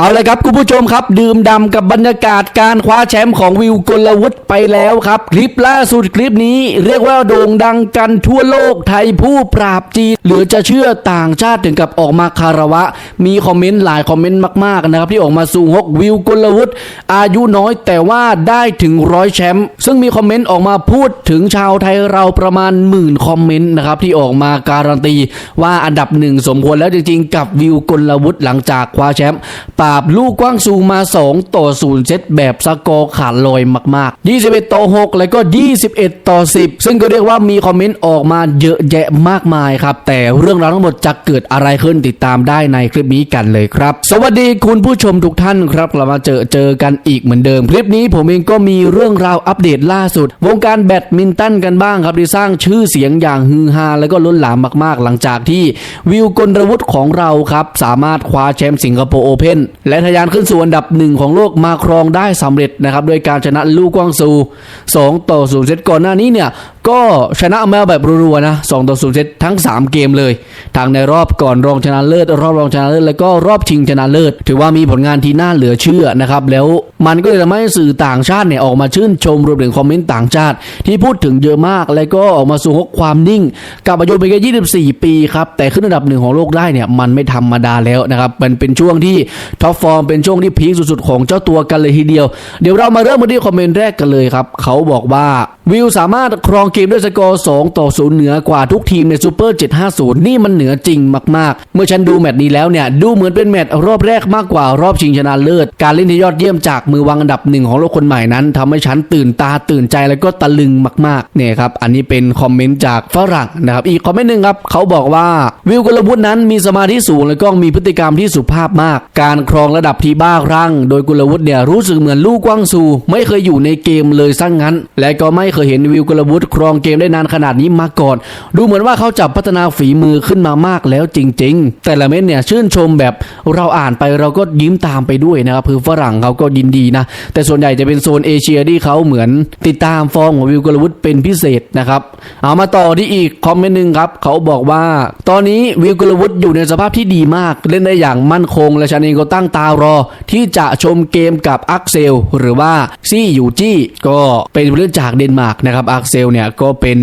เอาเลยครับคุณผู้ชมครับ ดื่มดำกับบรรยากาศการคว้าแชมป์ของวิวกลวุฒิไปแล้วครับ คลิปล่าสุดคลิปนี้เรียกว่าโด่งดังกันทั่วโลกไทยผู้ปราบจีนเหลือจะเชื่อต่างชาติถึงกับออกมาคารวะ มีคอมเมนต์หลายคอมเมนต์มากๆนะครับที่ออกมาสู่ฮกวิวกลวุฒิอายุน้อยแต่ว่าได้ถึงร้อยแชมป์ซึ่งมีคอมเมนต์ออกมาพูดถึงชาวไทยเราประมาณหมื่นคอมเมนต์นะครับที่ออกมาการันตีว่าอันดับหนึ่งสมควรแล้วจริงๆ กับวิวกลวุฒิหลังจากคว้าแชมป์ปาบ ลูกกว้างซูมา 2 ต่อ 0 เซตแบบสกอร์ขาดลอยมากๆ 21 ต่อ 6 แล้วก็ 21 ต่อ 10 ซึ่งก็เรียกว่ามีคอมเมนต์ออกมาเยอะแยะมากมายครับ แต่เรื่องราวทั้งหมดจะเกิดอะไรขึ้นติดตามได้ในคลิปนี้กันเลยครับ สวัสดีคุณผู้ชมทุกท่านครับกลับมาเจอเจอกันอีกเหมือนเดิม คลิปนี้ผมเองก็มีเรื่องราวอัปเดตล่าสุด วงการแบดมินตันกันบ้างครับที่สร้างชื่อเสียงอย่างฮือฮาแล้วก็ล้นหลามมากๆ หลังจากที่วิวกลวุฒิของเราครับสามารถคว้าแชมป์สิงคโปร์โอเพนและทะยานขึ้นสู่อันดับหนึ่งของโลกมาครองได้สำเร็จนะครับโดยการชนะลู่กวางซู 2 ต่อ0เซตก่อนหน้านี้เนี่ยก็ชนะมาแบบรัวๆนะ2ต่อ0เซตทั้ง 3 เกมเลยทั้งในรอบก่อนรองชนะเลิศ รอบรองชนะเลิศแล้วก็รอบชิงชนะเลิศ ถือว่ามีผลงานที่น่าเหลือเชื่อนะครับ แล้วมันก็เลยทำให้สื่อต่างชาติเนี่ยออกมาชื่นชมรวมถึงคอมเมนต์ต่างชาติ ที่พูดถึงเยอะมาก แล้วก็ออกมาสู่ฮกความนิ่ง กับอายุเพียงแค่24 ปีครับ แต่ขึ้นอันดับหนึ่งของโลกได้เนี่ยมันไม่ธรรมดาแล้วนะครับมันเป็นช่วงที่ท็อปฟอร์มเป็นช่วงที่พีคสุดๆของเจ้าตัวกันเลยทีเดียว เดี๋ยวเรามาเริ่มกันที่คอมเมนต์แรกกันเลยครับเขาบอกว่า วิวสามารถครองเกมด้วยสกอร์ 2 ต่อ 0 เหนือกว่าทุกทีมในซูเปอร์ 750 นี่มันเหนือจริงมาก ๆ เมื่อฉันดูแมตช์นี้แล้วเนี่ย ดูเหมือนเป็นแมตช์รอบแรกมากกว่ารอบชิงชนะเลิศ การเล่นที่ยอดเยี่ยมจากมือวางอันดับหนึ่งของโลกคนใหม่นั้นทำให้ฉันตื่นตาตื่นใจแล้วก็ตะลึงมากๆ เนี่ยครับ อันนี้เป็นคอมเมนต์จากฝรั่งนะครับ อีกคอมเมนต์หนึ่งครับ เขาบอกว่าวิวกลวุฒินั้นมีสมาธิสูงแล้วก็มีพฤติกรรมที่สุภาพมาก การครองระดับที่บ้าคลั่ง โดยกุลวุฒิเนี่ยรู้สึกเหมือนลูกกว้างซูไม่เคยอยู่ในเกมเลยซะงงั้น และก็ไม่เคยเห็นวิวกลวุฒิครองเกมได้นานขนาดนี้มาก่อน ดูเหมือนว่าเขาจะพัฒนาฝีมือขึ้นมามากแล้วจริง ๆ แต่ละเม็ดเนี่ยชื่นชมแบบเราอ่านไปเราก็ยิ้มตามไปด้วยนะครับคือฝรั่งเขาก็ยินดีนะ แต่ส่วนใหญ่จะเป็นโซนเอเชียที่เขาเหมือนติดตามฟอร์มของวิวกลวุฒิเป็นพิเศษนะครับเอามาต่อที่อีกคอมเมนต์หนึ่งครับเขาบอกว่า ตอนนี้วิวกลวุฒิอยู่ในสภาพที่ดีมากเล่นได้อย่างมั่นคง และฉันเองก็ตั้งตารอ ที่จะชมเกมกับอักเซล หรือว่าซี่ยูจี้ก็เป็นผู้เล่นจากเดนมาร์กนะครับอักเซลเนี่ยก็เป็น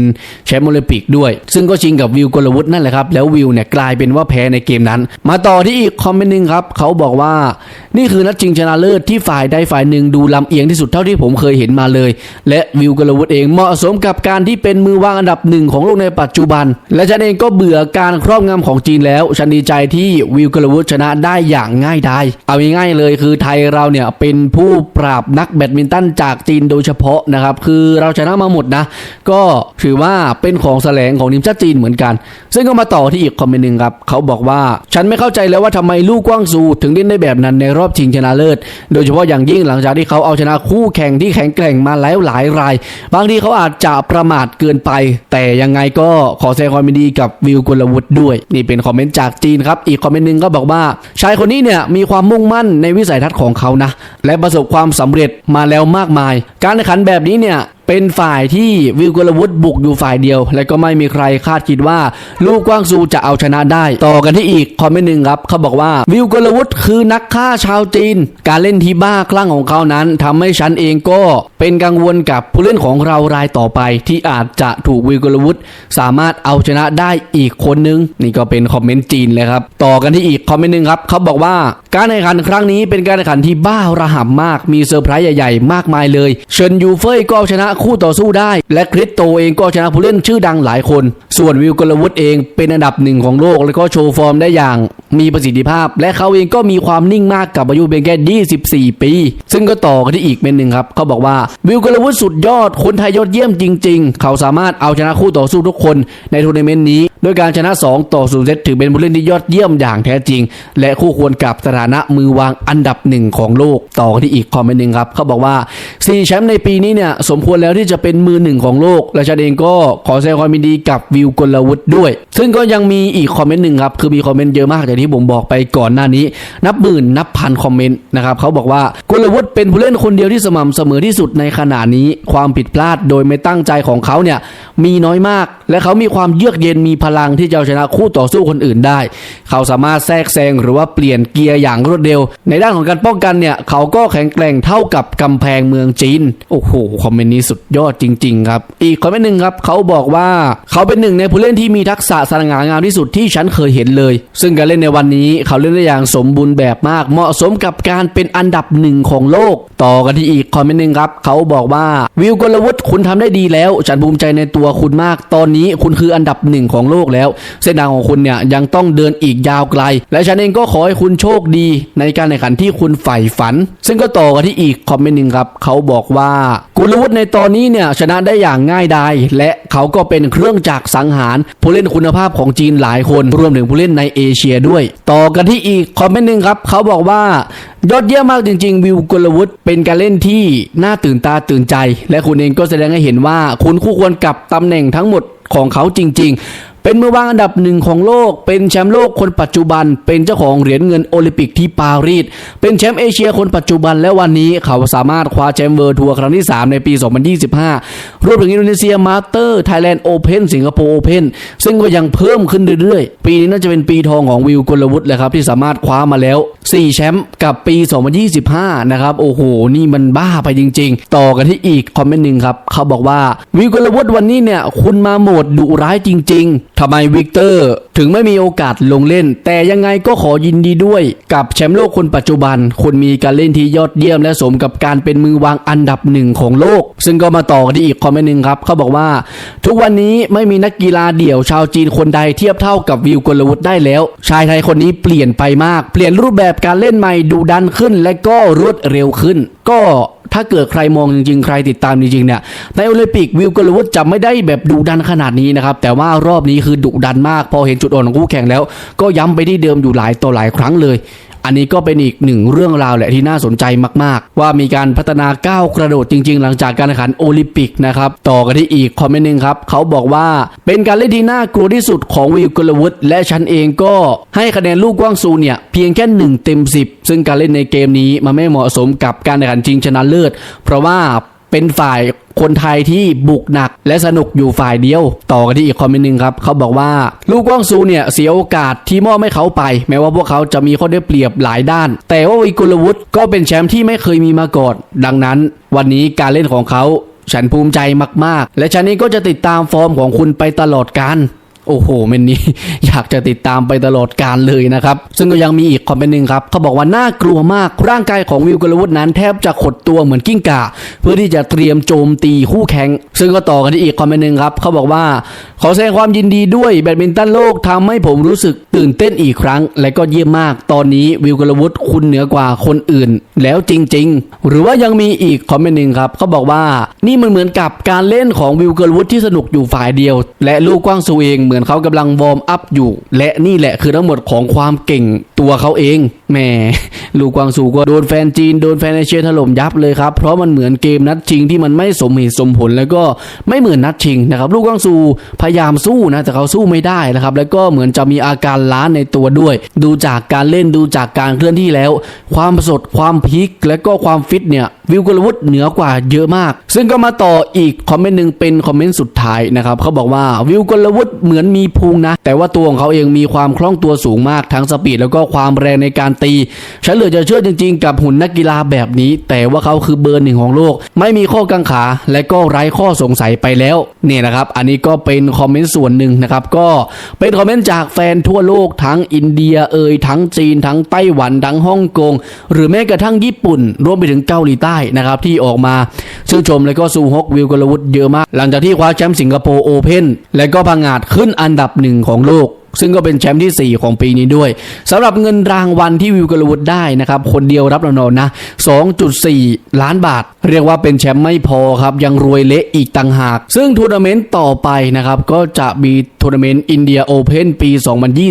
แชมป์โอลิมปิกด้วย ซึ่งก็ชิงกับวิวกลวุฒินั่นแหละครับแล้ววิวเนี่ยกลายเป็นว่าแพ้ในเกมนั้น มาต่อที่อีกคอมเมนต์หนึ่งครับเขาบอกว่านี่คือนัดชิงชนะเลิศที่ฝ่ายใดฝ่ายหนึ่งดูลำเอียงที่สุดเท่าที่ผมเคยเห็นมาเลย และวิวกลวุฒิเองเหมาะสมกับการที่เป็นมือวางอันดับหนึ่งของโลกในปัจจุบัน และฉันเองก็เบื่อการครอบงำของจีนแล้วฉันดีใจที่วิวกลวุฒิชนะได้อย่างง่ายดายเอาง่ายๆเลยคือไทยเราเนี่ยเป็นผู้ปราบนักแบดมินตันจากจีนโดยเฉพาะนะครับคือเราชนะมาหมดนะ ก็ถือว่าเป็นของแสลงของทีมชาติจีนเหมือนกัน ซึ่งก็มาต่อที่อีกคอมเมนต์หนึ่งครับ เขาบอกว่าฉันไม่เข้าใจแล้วว่าทำไมลูกกว้างซูถึงเล่นได้แบบนั้นในรอบชิงชนะเลิศ โดยเฉพาะอย่างยิ่งหลังจากที่เขาเอาชนะคู่แข่งที่แข็งแกร่งมาแล้วหลายราย บางทีเขาอาจจะประมาทเกินไป แต่ยังไงก็ขอแสดงความยินดีกับวิวกุลวุฒิด้วย นี่เป็นคอมเมนต์จากจีนครับ อีกคอมเมนต์หนึ่งก็บอกว่าชายคนนี้เนี่ยมีความมุ่งมั่นในวิสัยทัศน์ของเขานะ และประสบความสำเร็จมาแล้วมากมาย การแข่งขันแบบนี้เนี่ย เป็นฝ่ายที่วิวกลวุฒิบุกอยู่ฝ่ายเดียว และก็ไม่มีใครคาดคิดว่า ลูกกว้างซูจะเอาชนะได้ ต่อกันที่อีกคอมเมนต์หนึ่งครับเขาบอกว่าวิวกลวุฒิคือนักฆ่าชาวจีน การเล่นที่บ้าคลั่งของเขานั้นทำให้ฉันเองก็เป็นกังวลกับผู้เล่นของเรารายต่อไป ที่อาจจะถูกวิวกลวุฒิสามารถเอาชนะได้อีกคนนึง นี่ก็เป็นคอมเมนต์จีนเลยครับต่อกันที่อีกคอมเมนต์หนึ่งครับเขาบอกว่าการแข่งขันครั้งนี้เป็นการแข่งขันที่บ้าระห่ำมากมีเซอร์ไพรส์ใหญ่ ๆ มากมายเลย เชิญยูเฟยก็ชนะคู่ต่อสู้ได้ และคริสโตเองก็ชนะผู้เล่นชื่อดังหลายคน ส่วนวิวกลวุฒิเองเป็นอันดับหนึ่งของโลก แล้วก็โชว์ฟอร์มได้อย่างมีประสิทธิภาพ และเขาเองก็มีความนิ่งมากกับอายุเพียงแค่ 24 ปี ซึ่งก็ต่อกันที่อีกเป็นหนึ่งครับเขาบอกว่าวิวกลวุฒิสุดยอดคนไทยยอดเยี่ยมจริง ๆ เขาสามารถเอาชนะคู่ต่อสู้ทุกคนในทัวร์นาเมนต์นี้โดยการชนะ 2 ต่อ0เซตถือเป็นผู้เล่นที่ยอดเยี่ยมอย่างแท้จริง และคู่ควรกับสถานะมือวางอันดับหนึ่งของโลก ต่อกันที่อีกคอมเมนต์หนึ่งครับเขาบอกว่า4แชมป์ในปีนี้เนี่ยสมควรแล้วที่จะเป็นมือหนึ่งของโลก และฉันเองก็ขอแสดงความยินดีกับวิวกลวุฒิด้วย ซึ่งก็ยังมีอีกคอมเมนต์หนึ่งครับ คือมีคอมเมนต์เยอะมากอย่างที่ผมบอกไปก่อนหน้านี้ นับหมื่นนับพันคอมเมนต์นะครับเขาบอกว่ากลวุฒิเป็นผู้เล่นคนเดียวที่สม่ำเสมอที่สุดในขณะนี้ ความผิดพลาดโดยไม่ตั้งใจของเขาเนี่ยมีน้อยมาก และเขามีความเยือกเย็นมีพลังที่จะเอาชนะคู่ต่อสู้คนอื่นได้ เขาสามารถแทรกแซงหรือว่าเปลี่ยนเกียร์อย่างรวดเร็ว ในด้านของการป้องกันเนี่ยเขาก็แข็งแกร่งเท่ากับกำแพงเมืองจีนโอ้โหคอมเมนต์นี้สุดยอดจริง ๆ ครับ อีกคอมเมนต์หนึ่งครับเขาบอกว่าเขาเป็นหนึ่งในผู้เล่นที่มีทักษะสง่างามที่สุดที่ฉันเคยเห็นเลย ซึ่งการเล่นในวันนี้เขาเล่นได้อย่างสมบูรณ์แบบมาก เหมาะสมกับการเป็นอันดับหนึ่งของโลก ต่อกันที่อีกคอมเมนต์หนึ่งครับเขาบอกว่าวิวกลวุฒิคุณทำได้ดีแล้ว ฉันภูมิใจในตัวคุณมาก ตอนนี้คุณคืออันดับหนึ่งของโลกแล้ว เส้นทางของคุณเนี่ยยังต้องเดินอีกยาวไกล และฉันเองก็ขอให้คุณโชคดีในการแข่งขันที่คุณใฝ่ฝัน ซึ่งก็ต่อกันที่อีกคอมเมนต์หนึ่งครับเขาบอกว่ากุลวุฒิในตอนอนี้เนี่ยชนะได้อย่างง่ายดายและเขาก็เป็นเครื่องจักรสังหารผู้เล่นคุณภาพของจีนหลายคนรวมถึงผู้เล่นในเอเชียด้วย ต่อกันที่อีกคอมเมนต์หนึ่งครับ เขาบอกว่ายอดเยี่ยมมากจริง ๆ วิวกลวุฒิเป็นการเล่นที่น่าตื่นตาตื่นใจ และคุณเองก็แสดงให้เห็นว่าคุณคู่ควรกับตำแหน่งทั้งหมดของเขาจริง ๆ เป็นมือวางอันดับหนึ่งของโลก เป็นแชมป์โลกคนปัจจุบัน เป็นเจ้าของเหรียญเงินโอลิมปิกที่ปารีส เป็นแชมป์เอเชียคนปัจจุบันและวันนี้เขาสามารถคว้าแชมป์เวิร์ทัวร์ครั้งที่ 3 ในปี 2025 รวมถึงอินโดนีเซียมาสเตอร์ไทยแลนด์โอเพนสิงคโปร์โอเพนซึ่งก็ยังเพิ่มขึ้นเรื่อยๆ ปีนี้น่าจะเป็นปีทองของวิวกลวุฒิเลยครับที่สามารถคว้ามาแล้ว 4 แชมป์กับปี 2025 นะครับโอ้โหนี่มันบ้าไปจริง ๆ ต่อกันที่อีกคอมเมนต์หนึ่งครับเขาบอกว่าวิวกลวุฒิวันนี้เนี่ยคุณมาโหมดดุร้ายจริง ๆทำไมวิกเตอร์ถึงไม่มีโอกาสลงเล่น แต่ยังไงก็ขอยินดีด้วย กับแชมป์โลกคนปัจจุบันคุณมีการเล่นที่ยอดเยี่ยมและสมกับการเป็นมือวางอันดับหนึ่งของโลก ซึ่งก็มาต่อกันที่อีกคอมเมนต์หนึ่งครับ เขาบอกว่า ทุกวันนี้ไม่มีนักกีฬาเดี่ยวชาวจีนคนใดเทียบเท่ากับวิวกลวุฒิได้แล้ว ชายไทยคนนี้เปลี่ยนไปมาก เปลี่ยนรูปแบบการเล่นใหม่ดูดันขึ้น และก็รวดเร็วขึ้น ก็ ถ้าเกิดใครมองจริงๆ ใครติดตามจริงๆเนี่ย ในโอลิมปิกวิวกลวุฒจะไม่ได้แบบดุดันขนาดนี้นะครับ แต่ว่ารอบนี้คือดุดันมาก พอเห็นจุดอ่อนของคู่แข่งแล้ว ก็ย้ำไปที่เดิมอยู่หลายต่อหลายครั้งเลย อันนี้ก็เป็นอีกหนึ่งเรื่องราวแหละที่น่าสนใจมาก ๆ ว่ามีการพัฒนาก้าวกระโดดจริง ๆ หลังจากการแข่งขันโอลิมปิกนะครับ ต่อกันที่อีกคอมเมนต์หนึ่งครับเขาบอกว่าเป็นการเล่นที่น่ากลัวที่สุดของวิวกลวุฒิและฉันเองก็ให้คะแนนลูกกว้างซูเนี่ยเพียงแค่1เต็ม10 ซึ่งการเล่นในเกมนี้มันไม่เหมาะสมกับการแข่งขันชิงชนะเลิศ เพราะว่า เป็นฝ่ายคนไทยที่บุกหนักและสนุกอยู่ฝ่ายเดียว ต่อกันที่อีกคอมเมนต์นึงครับเขาบอกว่าลูกว่องซูเนี่ยเสียโอกาสที่มอบให้เขาไป แม้ว่าพวกเขาจะมีข้อได้เปรียบหลายด้าน แต่ว่าวิกุลวุฒิก็เป็นแชมป์ที่ไม่เคยมีมาก่อนดังนั้น วันนี้การเล่นของเขาฉันภูมิใจมากๆ และฉันนี้ก็จะติดตามฟอร์มของคุณไปตลอดการ โอ้โหเมนนี้อยากจะติดตามไปตลอดการเลยนะครับ ซึ่งก็ยังมีอีกคอมเมนต์หนึ่งครับเขาบอกว่าน่ากลัวมากร่างกายของวิวกลวุฒินั้นแทบจะขดตัวเหมือนกิ้งก่าเพื่อที่จะเตรียมโจมตีคู่แข่งซึ่งก็ต่อกันที่อีกคอมเมนต์หนึ่งครับเขาบอกว่าขอแสดงความยินดีด้วยแบดมินตันโลกทำให้ผมรู้สึกตื่นเต้นอีกครั้ง และก็เยี่ยมมากตอนนี้วิวกลวุฒิคุณเหนือกว่าคนอื่น แล้วจริง ๆ หรือว่ายังมีอีกคอมเมนต์หนึ่งครับเขาบอกว่านี่มันเหมือนกับการเล่นของวิวกลวุฒิที่สนุกอยู่ฝ่ายเดียว และลูกกว้างซูเองเหมือนเขากำลังวอร์มอัพอยู่ และนี่แหละคือทั้งหมดของความเก่งตัวเขาเองแหมลูกกวางซูก็โดนแฟนจีนโดนแฟนเอเชียถล่มยับเลยครับ เพราะมันเหมือนเกมนัดชิงที่มันไม่สมเหตุสมผลแล้วก็ไม่เหมือนนัดชิงนะครับ ลูกกวางซูพยายามสู้นะแต่เขาสู้ไม่ได้นะครับ แล้วก็เหมือนจะมีอาการล้าในตัวด้วย ดูจากการเล่นดูจากการเคลื่อนที่แล้ว ความสดความพลิกและก็ความฟิตเนี่ยวิวกลวุฒิเหนือกว่าเยอะมาก ซึ่งก็มาต่ออีกคอมเมนต์หนึ่งเป็นคอมเมนต์สุดท้ายนะครับเขาบอกว่าวิวกลวุฒิเหมือนมีพุงนะ แต่ว่าตัวของเขาเองมีความคล่องตัวสูงมากทั้งสปีดแล้วก็ความแรงในการตีฉันเหลือจะเชื่อจริง ๆ กับหุ่นนักกีฬาแบบนี้ แต่ว่าเขาคือเบอร์หนึ่งของโลก ไม่มีข้อกังขาและก็ไร้ข้อสงสัยไปแล้วเนี่ยนะครับอันนี้ก็เป็นคอมเมนต์ส่วนหนึ่งนะครับก็เป็นคอมเมนต์จากแฟนทั่วโลกทั้งอินเดียเอ่ยทั้งจีน ทั้งไต้หวันทั้งฮ่องกง หรือแม้กระทั่งญี่ปุ่น รวมไปถึงเกาหลีใต้นะครับที่ออกมาชื่นชมและก็ซูฮกวิวกลวุฒิเยอะมาก หลังจากที่คว้าแชมป์สิงคโปร์โอเพนและก็พังอาจขึ้นอันดับหนึ่งของโลก ซึ่งก็เป็นแชมป์ที่ 4 ของปีนี้ด้วยสำหรับเงินรางวัลที่วิวกลวุฒิได้นะครับ คนเดียวรับรางวัลนะ 2.4 ล้านบาท เรียกว่าเป็นแชมป์ไม่พอครับ ยังรวยเละอีกต่างหาก ซึ่งทัวร์นาเมนต์ต่อไปนะครับ ก็จะมีทัวร์นาเมนต์อินเดียโอเพนปี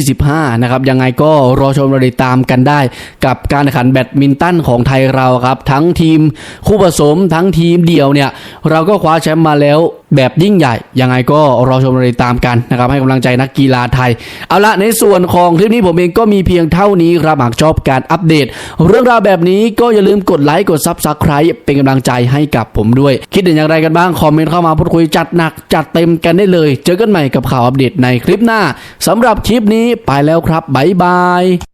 2025 นะครับ ยังไงก็รอชมรอติดตามกันได้ กับการแข่งขันแบดมินตันของไทยเราครับ ทั้งทีมคู่ผสมทั้งทีมเดี่ยวเนี่ยเราก็คว้าแชมป์มาแล้ว แบบยิ่งใหญ่ ยังไงก็รอชมรอติดตามกันนะครับ ให้กำลังใจนักกีฬาไทย เอาละในส่วนของคลิปนี้ผมเองก็มีเพียงเท่านี้ครับหากชอบการอัปเดต เรื่องราวแบบนี้ก็อย่าลืมกดไลค์กดซับสไคร b ์เป็นกำลังใจให้กับผมด้วย คิดเห็นอย่างไรกันบ้างคอมเมนต์เข้ามาพูดคุยจัดหนักจัดเต็มกันได้เลย เจอกันใหม่กับข่าวอัปเดตในคลิปหน้าสำหรับคลิปนี้ไปแล้วครับบ๊ายบาย